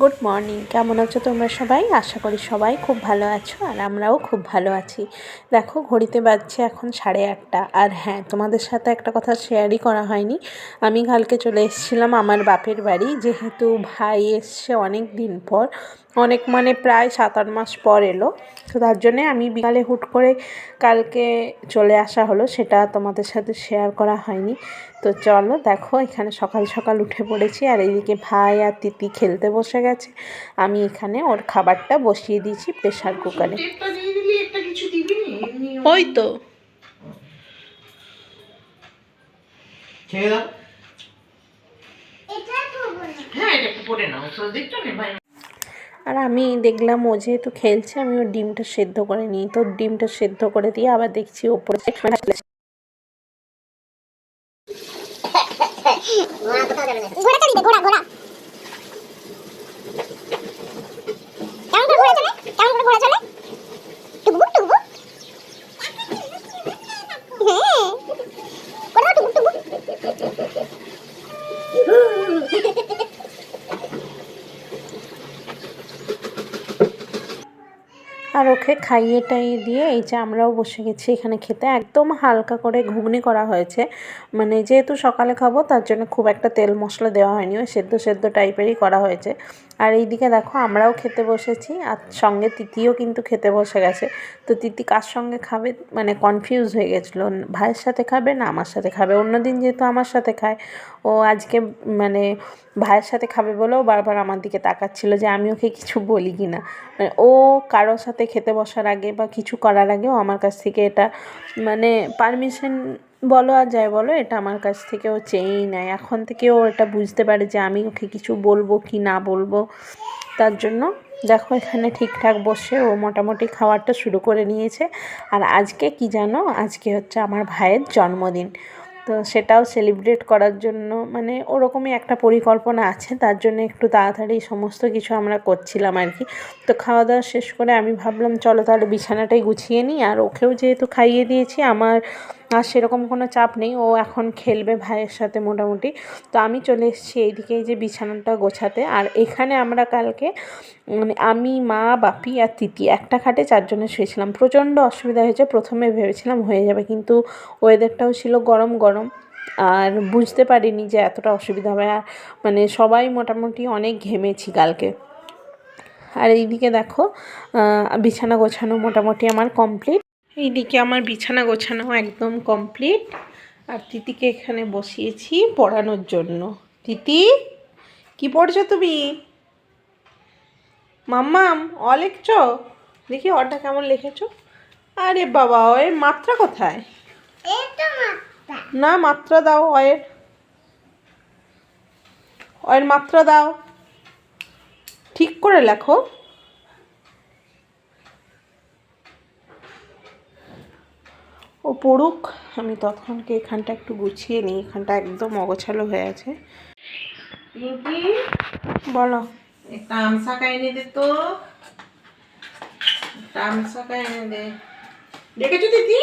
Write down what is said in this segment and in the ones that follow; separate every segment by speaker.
Speaker 1: Good morning কেমন আছো তোমরা সবাই? আশা করি সবাই খুব ভালো আছো আর আমরাও খুব ভালো আছি। দেখো, ঘড়িতে বাজছে এখন সাড়ে আটটা। আর হ্যাঁ তোমাদের সাথে একটা কথা শেয়ারই করা হয়নি। আমি কালকে চলে এসেছিলাম আমার বাপের বাড়ি। যেহেতু ভাই এসছে অনেক দিন পর অনেক মানে প্রায় সাত আট মাস পর এলো। তো তার জন্যে আমি বিকালে হুট করে কালকে চলে আসা হলো সেটা তোমাদের সাথে শেয়ার করা হয়নি। তো চলো দেখো এখানে সকাল সকাল উঠে পড়েছি আর এইদিকে ভাই আর তিতি খেলতে বসে গেছে। আমি এখানে ওর খাবারটা বসিয়ে দিয়েছি প্রেশার কুকারে ওই তো।
Speaker 2: হ্যাঁ এটা পরে নাও। তো দেখছ না ভাই
Speaker 1: আর আমি দেখলাম ও যেহেতু খেলছে, আমি ওর ডিমটা সেদ্ধ করে নিই। তো ডিমটা সেদ্ধ করে দিয়ে আবার দেখছি ওপরে
Speaker 3: ঘোড়া চালিয়ে দে ঘোড়া ঘোড়া কেমন করে ঘোড়া চলে কেমন করে ঘোড়া চলে টুকবুক টুকবুক হ্যাঁ করে দাও টুকবুক টুকবুক
Speaker 1: আর ওকে খাইয়ে টাইয়ে দিয়ে এই যে আমরাও বসে গেছি এখানে খেতে। একদম হালকা করে ঘুগনি করা হয়েছে। মানে যেহেতু সকালে খাব, তার জন্য খুব একটা তেল মশলা দেওয়া হয়নি। ওই সেদ্ধ সেদ্ধ টাইপেরই করা হয়েছে। আর এইদিকে দেখো, আমরাও খেতে বসেছি আর সঙ্গে তিতিও কিন্তু খেতে বসে গেছে। তো তিতি কার সঙ্গে খাবে? মানে কনফিউজ হয়ে গেছিল। ভাইয়ের সাথে খাবে না আমার সাথে খাবে? অন্যদিন যেহেতু আমার সাথে খায়। ও আজকে মানে ভাইয়ের সাথে খাবে বলেও বারবার আমার দিকে তাকাচ্ছিল যে আমি ওকে কিছু বলি কি না মানে ও কারোর সাথে খেতে বসার আগে বা কিছু করার আগেও আমার কাছ থেকে এটা মানে পারমিশন বলো আর যাই বলো, এটা আমার কাছ থেকে ও চেয়েই নেয়। এখন থেকে ও এটা বুঝতে পারে যে আমি ওকে কিছু বলব কি না বলব। তার জন্য দেখো এখানে ঠিকঠাক বসে ও মোটামুটি খাওয়ারটা শুরু করে নিয়েছে। আর আজকে কি জানো? আজকে হচ্ছে আমার ভাইয়ের জন্মদিন। তো সেটাও সেলিব্রেট করার জন্য মানে ওরকমই একটা পরিকল্পনা আছে, তার জন্য একটু তাড়াতাড়ি সমস্ত কিছু আমরা করছিলাম আর কি তো খাওয়া দাওয়া শেষ করে আমি ভাবলাম, চলো তাহলে বিছানাটাই গুছিয়ে নিই, আর ওকেও যেহেতু খাইয়ে দিয়েছি, আমার আর সেরকম কোনো চাপ নেই, ও এখন খেলবে ভাইয়ের সাথে মোটামুটি। তো আমি চলে এসেছি এইদিকে এই যে বিছানাটা গোছাতে, আর এখানে আমরা কালকে মানে আমি, মা, বাপি আর তিতি একটা খাটে চারজনে শুয়েছিলাম। প্রচণ্ড অসুবিধা হয়েছে, প্রথমে ভেবেছিলাম হয়ে যাবে, কিন্তু ওয়েদারটাও ছিল গরম গরম, আর বুঝতে পারিনি যে এতটা অসুবিধা হবে। আর মানে সবাই মোটামুটি অনেক ঘেমেছি কালকে। আর এইদিকে দেখো বিছানা গোছানো মোটামুটি আমার কমপ্লিট এইদিকে আমার বিছানা গোছানো একদম কমপ্লিট। আর তিতিকে এখানে বসিয়েছি পড়ানোর জন্য। তিতি কি পড়ছো তুমি? মাম্মাম অ লিখছ? দেখি অটা কেমন লিখেছো? আরে বাবা অয়ের মাত্রা কোথায়? না মাত্রা দাও অয়ের। অয়ের মাত্রা দাও। ঠিক করে লেখো। পড়ুক আমি তখনকে এখানটা একটু গুছিয়ে নিই। এখানটা একদম অগোছালো হয়ে আছে। বলো।
Speaker 2: তামসা আমশাকা দে তো। তামসা আমশাকা দে। দেখেছ দিদি?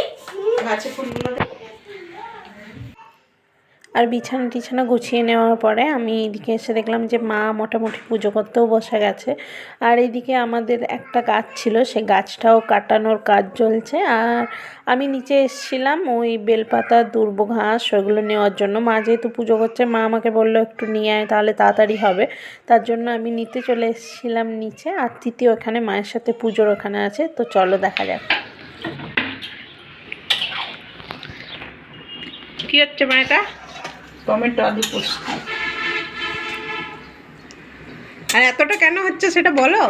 Speaker 2: গাছে ফুলগুলো
Speaker 1: আর বিছানা টিছানা গুছিয়ে নেওয়ার পরে আমি এদিকে এসে দেখলাম যে মা মোটামুটি পুজো করতেও বসে গেছে। আর এইদিকে আমাদের একটা গাছ ছিল, সে গাছটাও কাটানোর কাজ চলছে। আর আমি নিচে এসেছিলাম ওই বেলপাতা, দুর্ব ঘাস ওগুলো নেওয়ার জন্য। মা যেহেতু পুজো করছে, মা আমাকে বলল, একটু নিয়ে আয়, তাহলে তাড়াতাড়ি হবে। তার জন্য আমি নিতে চলে এসেছিলাম নিচে। আর তৃতীয় ওখানে মায়ের সাথে পুজোর ওখানে আছে, তো চলো দেখা যাক। কি হচ্ছে মা এটা
Speaker 2: টমেটো আলু পোস্ত।
Speaker 1: আর এতটা কেন হচ্ছে সেটা বলো?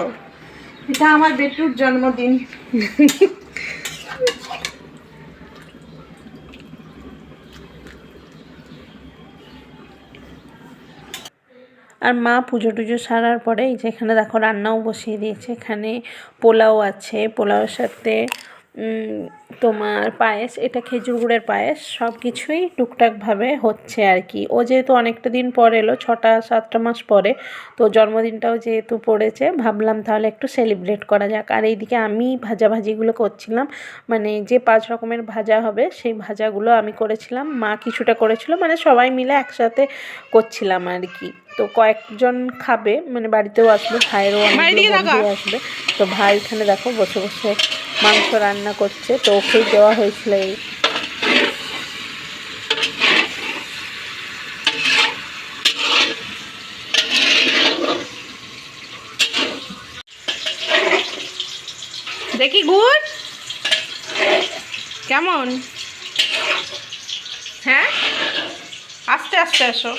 Speaker 2: এটা আমার বেটুর জন্মদিন।
Speaker 1: আর মা পুজো টুজো সারার পরে এই যে এখানে দেখো রান্নাও বসিয়ে দিয়েছে এখানে পোলাও আছে পোলাওয়ের সাথে তোমার পায়েস এটা খেজুর গুড়ের পায়েস সব কিছুই টুকটাকভাবে হচ্ছে আর কি। ও যেহেতু অনেকটা দিন পর এলো ছটা সাতটা মাস পরে তো জন্মদিনটাও যেহেতু পড়েছে ভাবলাম তাহলে একটু সেলিব্রেট করা যাক। আর এইদিকে আমি ভাজাভাজিগুলো করছিলাম মানে যে পাঁচ রকমের ভাজা হবে সেই ভাজাগুলো আমি করেছিলাম মা কিছুটা করেছিল মানে সবাই মিলে একসাথে করছিলাম আর কি। তো কয়েকজন খাবে মানে বাড়িতেও আসবে ভাইয়েরও আসবে তো ভাই এখানে দেখো বসে বসে মাংস রান্না করছে, তো ওকেই দেওয়া হয়েছিল এই।
Speaker 2: দেখি গুড়। কেমন? হ্যাঁ? আস্তে আস্তে আসো।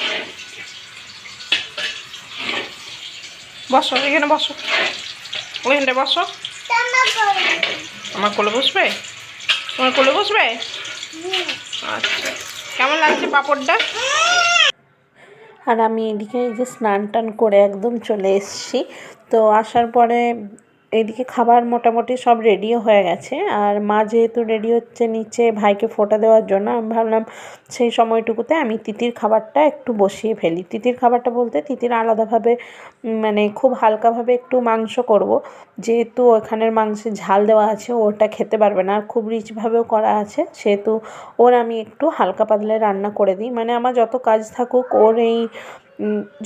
Speaker 2: বসো, এখানে বসো। ওইখানটা বসো। আমার কোলে বসবে? তোমার কোলে বসবে? আচ্ছা। কেমন লাগছে পাপড়টা?
Speaker 1: আর আমি এদিকে এই যে স্নান টান করে একদম চলে এসছি। তো আসার পরে এদিকে খাবার মোটামুটি সব রেডিও হয়ে গেছে। আর মা যেহেতু রেডি হচ্ছে নিচে ভাইকে ফোঁটা দেওয়ার জন্য, আমি ভাবলাম সেই সময়টুকুতে আমি তিতির খাবারটা একটু বসিয়ে ফেলি। তিতির খাবারটা বলতে তিতির আলাদাভাবে মানে খুব হালকাভাবে একটু মাংস করব। যেহেতু ওখানের মাংসে ঝাল দেওয়া আছে ওটা খেতে পারবে না। আর খুব রিচভাবেও করা আছে, সেহেতু ওর আমি একটু হালকা পাতলা রান্না করে দিই। মানে আমার যত কাজ থাকুক, ওর এই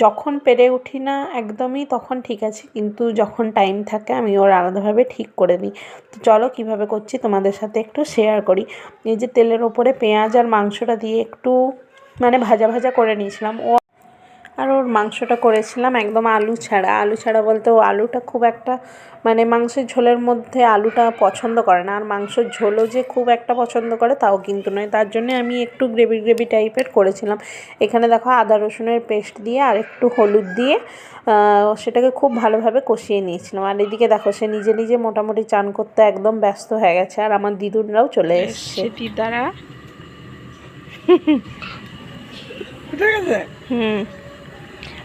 Speaker 1: যখন পেরে উঠি না একদমই তখন ঠিক আছে, কিন্তু যখন টাইম থাকে আমি ওর আলাদাভাবে ঠিক করে দিই তো চলো কীভাবে করছি তোমাদের সাথে একটু শেয়ার করি। এই যে তেলের ওপরে পেঁয়াজ আর মাংসটা দিয়ে একটু মানে ভাজা ভাজা করে নিয়েছিলাম। ও আর ওর মাংসটা করেছিলাম একদম আলু ছাড়া। আলু ছাড়া বলতে ও আলুটা খুব একটা মানে মাংসের ঝোলের মধ্যে আলুটা পছন্দ করে না। আর মাংসের ঝোলও যে খুব একটা পছন্দ করে তাও কিন্তু নয়। তার জন্য আমি একটু গ্রেভি গ্রেভি টাইপের করেছিলাম। এখানে দেখো আদা রসুনের পেস্ট দিয়ে আর একটু হলুদ দিয়ে সেটাকে খুব ভালোভাবে কষিয়ে নিয়েছিলাম। আর এদিকে দেখো সে নিজে নিজে মোটামুটি চান করতে একদম ব্যস্ত হয়ে গেছে। আর আমার দিদুনরাও চলে এসছে।
Speaker 2: দ্বারা হুম।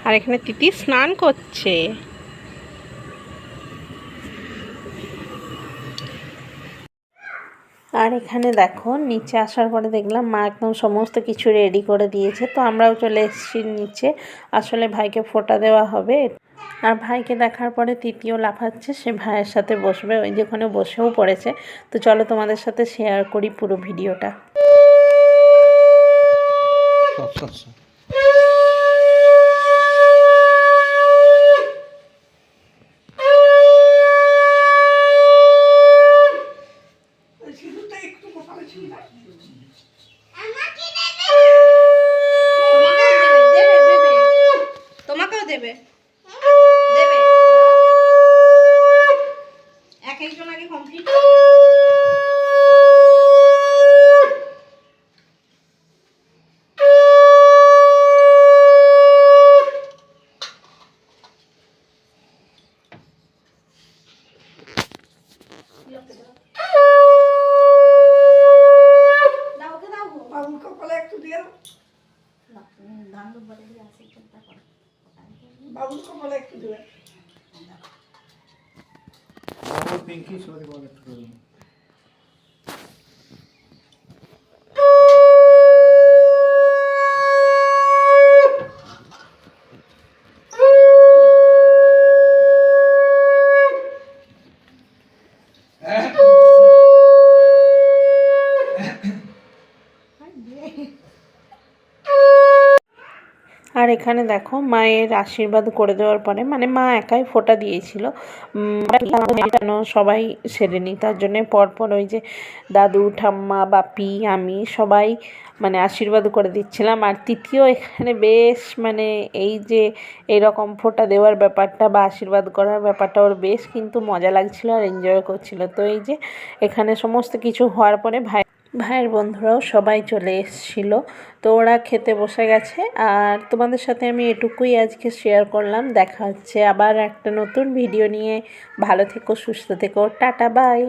Speaker 2: আর এখানে তিতি স্নান করছে।
Speaker 1: আর এখানে দেখো নিচে আসার পরে দেখলাম মা একদম সমস্ত কিছু রেডি করে দিয়েছে। তো আমরাও চলে এসেছি নিচে। আসলে ভাইকে ফোঁটা দেওয়া হবে। আর ভাইকে দেখার পরে তৃতীয় লাফাচ্ছে সে ভাইয়ের সাথে বসবে ওই যে ওখানে বসেও পড়েছে। তো চলো তোমাদের সাথে শেয়ার করি পুরো ভিডিওটা
Speaker 4: আচ্ছা আচ্ছা
Speaker 2: তোমাকেও দেবে দেবে এক একজন আগে কমপ্লিট
Speaker 4: পিঙ্কি সবাই বলে একটু
Speaker 1: আর এখানে দেখো মায়ের আশীর্বাদ করে দেওয়ার পরে মানে মা একাই ফোঁটা দিয়েছিল। যেন সবাই সেরে নি তার জন্যে পরপর ওই যে দাদু, ঠাম্মা, বাপি, আমি সবাই মানে আশীর্বাদ করে দিচ্ছিলাম। আর তৃতীয় এখানে বেশ মানে এই যে এরকম ফোঁটা দেওয়ার ব্যাপারটা বা আশীর্বাদ করার ব্যাপারটা ওর বেশ কিন্তু মজা লাগছিল আর এনজয় করছিল। তো এই যে এখানে সমস্ত কিছু হওয়ার পরে ভাই ভাইয়ের বন্ধুরাও সবাই চলে এসেছিল। তো ওরা খেতে বসে গেছে। আর তোমাদের সাথে আমি এটুকুই আজকে শেয়ার করলাম। দেখা হচ্ছে আবার একটা নতুন ভিডিও নিয়ে। ভালো থেকো, সুস্থ থেকো। Tata bye